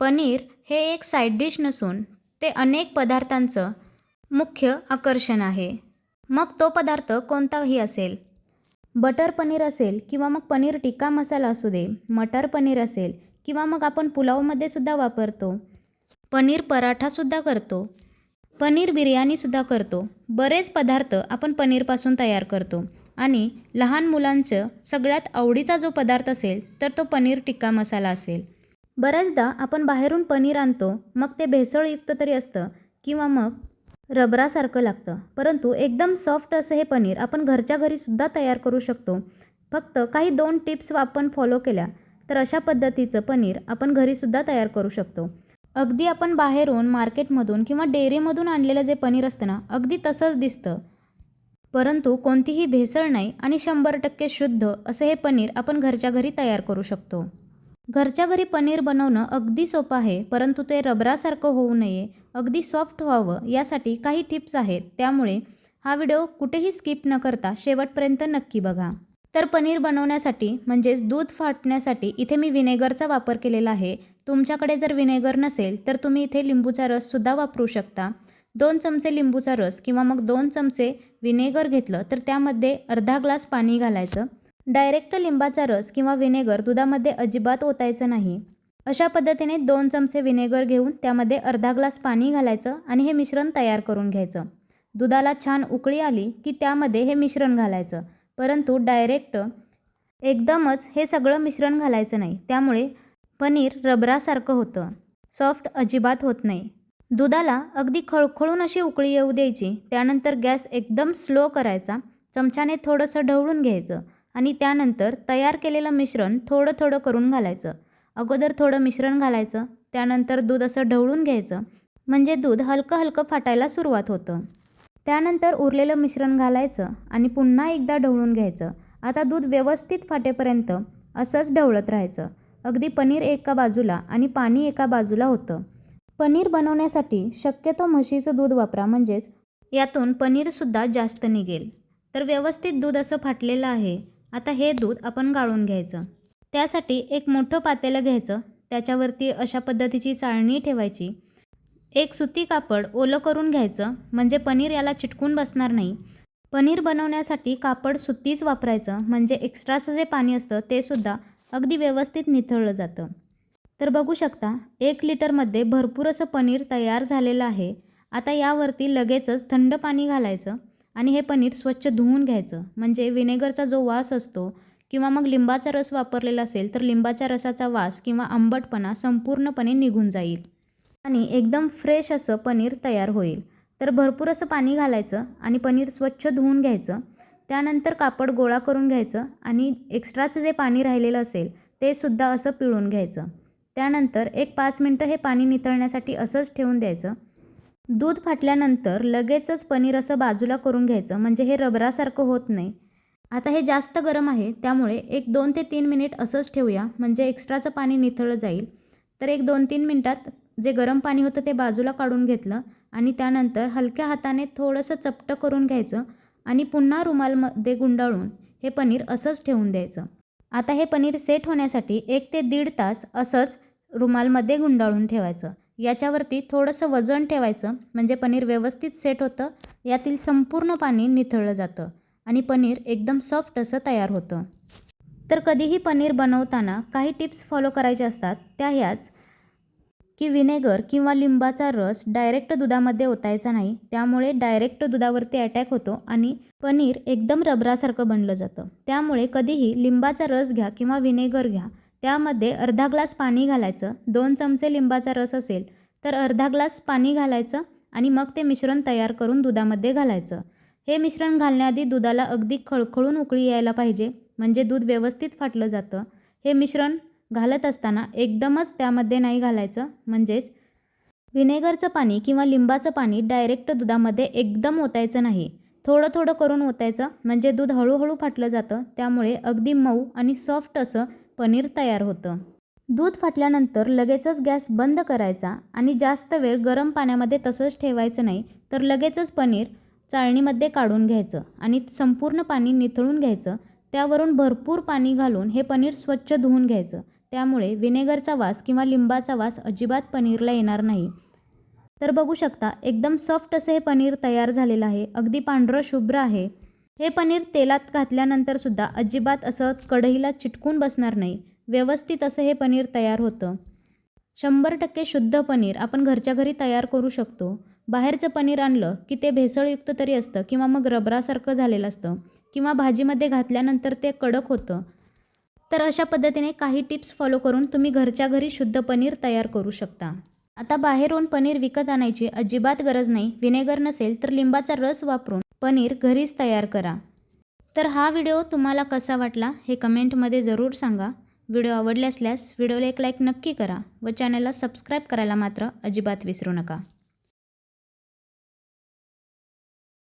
पनीर हे एक side dish नसून ते अनेक पदार्थांचं मुख्य आकर्षण आहे. मग तो पदार्थ कोणताही असेल बटर पनीर असेल किंवा मग पनीर टिक्का मसाला असू दे मटर पनीर असेल किंवा मग आपण पुलावमध्ये सुद्धा वापरतो पनीर पराठासुद्धा करतो पनीर बिर्याणीसुद्धा करतो बरेच पदार्थ आपण पनीरपासून तयार करतो आणि लहान मुलांचं सगळ्यात आवडीचा जो पदार्थ असेल तर तो पनीर टिक्का मसाला असेल. बऱ्याचदा आपण बाहेरून पनीर आणतो मग ते भेसळयुक्त तरी असतं किंवा मग रबरासारखं लागतं. परंतु एकदम सॉफ्ट असं हे पनीर आपण घरच्या घरीसुद्धा तयार करू शकतो. फक्त काही दोन टिप्स आपण फॉलो केल्या तर अशा पद्धतीचं पनीर आपण घरीसुद्धा तयार करू शकतो. अगदी आपण बाहेरून मार्केटमधून किंवा डेअरीमधून आणलेलं जे पनीर असतं ना अगदी तसंच दिसतं. परंतु कोणतीही भेसळ नाही आणि शंभर टक्के शुद्ध असं हे पनीर आपण घरच्या घरी तयार करू शकतो. घरच्या घरी पनीर बनवणं अगदी सोपं आहे परंतु ते रबरासारखं होऊ नये अगदी सॉफ्ट व्हावं यासाठी काही टिप्स आहेत. त्यामुळे हा व्हिडिओ कुठेही स्किप न करता शेवटपर्यंत नक्की बघा. तर पनीर बनवण्यासाठी म्हणजेच दूध फाटण्यासाठी इथे मी विनेगरचा वापर केलेला आहे. तुमच्याकडे जर विनेगर नसेल तर तुम्ही इथे लिंबूचा रससुद्धा वापरू शकता. दोन चमचे लिंबूचा रस किंवा मग दोन चमचे विनेगर घेतलं तर त्यामध्ये अर्धा ग्लास पाणी घालायचं. डायरेक्ट लिंबाचा रस किंवा विनेगर दुधामध्ये अजिबात ओतायचं नाही. अशा पद्धतीने दोन चमचे व्हिनेगर घेऊन त्यामध्ये अर्धा ग्लास पाणी घालायचं आणि हे मिश्रण तयार करून घ्यायचं. दुधाला छान उकळी आली की त्यामध्ये हे मिश्रण घालायचं. परंतु डायरेक्ट एकदमच हे सगळं मिश्रण घालायचं नाही. त्यामुळे पनीर रबरासारखं होतं. सॉफ्ट अजिबात होत नाही. दुधाला अगदी खळखळून अशी उकळी येऊ द्यायची. त्यानंतर गॅस एकदम स्लो करायचा. चमच्याने थोडंसं ढवळून घ्यायचं. आणि त्यानंतर तयार केलेलं मिश्रण थोडं थोडं करून घालायचं. अगोदर थोडं मिश्रण घालायचं त्यानंतर दूध असं ढवळून घ्यायचं म्हणजे दूध हलकं हलकं फाटायला सुरुवात होतं. त्यानंतर उरलेलं मिश्रण घालायचं आणि पुन्हा एकदा ढवळून घ्यायचं. आता दूध व्यवस्थित फाटेपर्यंत असंच ढवळत राहायचं. अगदी पनीर एका बाजूला आणि पाणी एका बाजूला होतं. पनीर बनवण्यासाठी शक्यतो म्हशीचं दूध वापरा म्हणजेच यातून पनीरसुद्धा जास्त निघेल. तर व्यवस्थित दूध असं फाटलेलं आहे. आता हे दूध आपण गाळून घ्यायचं. त्यासाठी एक मोठं पातेलं घ्यायचं. त्याच्यावरती अशा पद्धतीची चाळणी ठेवायची. एक सुती कापड ओलं करून घ्यायचं. म्हणजे पनीर याला चिटकून बसणार नाही. पनीर बनवण्यासाठी कापड सुतीच वापरायचं. म्हणजे एक्स्ट्राचं जे पाणी असतं ते सुद्धा अगदी व्यवस्थित निथळलं जातं. तर बघू शकता एक लिटरमध्ये भरपूर असं पनीर तयार झालेलं आहे. आता यावरती लगेचच थंड पाणी घालायचं. आणि हे पनीर स्वच्छ धुवून घ्यायचं. म्हणजे व्हिनेगरचा जो वास असतो किंवा मग लिंबाचा रस वापरलेला असेल तर लिंबाच्या रसाचा वास किंवा आंबटपणा संपूर्णपणे निघून जाईल. आणि एकदम फ्रेश असं पनीर तयार होईल. तर भरपूर असं पाणी घालायचं आणि पनीर स्वच्छ धुवून घ्यायचं. त्यानंतर कापड गोळा करून घ्यायचं आणि एक्स्ट्राचं जे पाणी राहिलेलं असेल ते सुद्धा असं पिळून घ्यायचं. त्यानंतर एक पाच मिनटं हे पाणी नितळण्यासाठी असंच ठेवून द्यायचं. दूध फाटल्यानंतर लगेचच पनीर असं बाजूला करून घ्यायचं म्हणजे हे रबरासारखं होत नाही. आता हे जास्त गरम आहे त्यामुळे एक दोन ते तीन मिनिट असंच ठेवूया म्हणजे एक्स्ट्राचं पाणी निथळलं जाईल. तर एक दोन तीन मिनटात जे गरम पाणी होतं ते बाजूला काढून घेतलं आणि त्यानंतर हलक्या हाताने थोडंसं चपटं करून घ्यायचं आणि पुन्हा रुमालमध्ये गुंडाळून हे पनीर असंच ठेवून द्यायचं. आता हे पनीर सेट होण्यासाठी एक ते दीड तास असंच रुमालमध्ये गुंडाळून ठेवायचं. याच्यावरती थोडंसं वजन ठेवायचं म्हणजे पनीर व्यवस्थित सेट होतं यातील संपूर्ण पाणी निथळलं जातं आणि पनीर एकदम सॉफ्ट असं तयार होतं. तर कधीही पनीर बनवताना काही टिप्स फॉलो करायचे असतात त्या ह्याच की विनेगर किंवा लिंबाचा रस डायरेक्ट दुधामध्ये ओतायचा नाही त्यामुळे डायरेक्ट दुधावरती अटॅक होतो आणि पनीर एकदम रबरासारखं बनलं जातं. त्यामुळे कधीही लिंबाचा रस घ्या किंवा विनेगर घ्या त्यामध्ये अर्धा ग्लास पाणी घालायचं दोन चमचे लिंबाचा रस असेल तर अर्धा ग्लास पाणी घालायचं आणि मग ते मिश्रण तयार करून दुधामध्ये घालायचं. हे मिश्रण घालण्याआधी दुधाला अगदी खळखळून उकळी यायला पाहिजे म्हणजे दूध व्यवस्थित फाटलं जातं. हे मिश्रण घालत असताना एकदमच त्यामध्ये नाही घालायचं म्हणजेच विनेगरचं पाणी किंवा लिंबाचं पाणी डायरेक्ट दुधामध्ये एकदम ओतायचं नाही. थोडं थोडं करून ओतायचं म्हणजे दूध हळूहळू फाटलं जातं त्यामुळे अगदी मऊ आणि सॉफ्ट असं पनीर तयार होतं. दूध फाटल्यानंतर लगेचच गॅस बंद करायचा आणि जास्त वेळ गरम पाण्यामध्ये तसंच ठेवायचं नाही तर लगेचच पनीर चाळणीमध्ये काढून घ्यायचं आणि संपूर्ण पाणी निथळून घ्यायचं. त्यावरून भरपूर पाणी घालून हे पनीर स्वच्छ धुवून घ्यायचं. त्यामुळे विनेगरचा वास किंवा लिंबाचा वास अजिबात पनीरला येणार नाही. तर बघू शकता एकदम सॉफ्ट असं हे पनीर तयार झालेलं आहे. अगदी पांढरं शुभ्र आहे. हे पनीर तेलात घातल्यानंतरसुद्धा अजिबात असं कढईला चिटकून बसणार नाही. व्यवस्थित असं हे पनीर तयार होतं. शंभर टक्के शुद्ध पनीर आपण घरच्या घरी तयार करू शकतो. बाहेरचं पनीर आणलं की ते भेसळयुक्त तरी असतं किंवा मग रबरासारखं झालेलं असतं किंवा भाजीमध्ये घातल्यानंतर ते कडक होतं. तर अशा पद्धतीने काही टिप्स फॉलो करून तुम्ही घरच्या घरी शुद्ध पनीर तयार करू शकता. आता बाहेरून पनीर विकत आणायची अजिबात गरज नाही. व्हिनेगर नसेल तर लिंबाचा रस वापरून पनीर घरीच तयार करा. तर हा व्हिडिओ तुम्हाला कसा वाटला हे कमेंटमध्ये जरूर सांगा. व्हिडिओ आवडले असल्यास व्हिडिओला एक लाईक नक्की करा व चॅनलला सबस्क्राईब करायला मात्र अजिबात विसरू नका.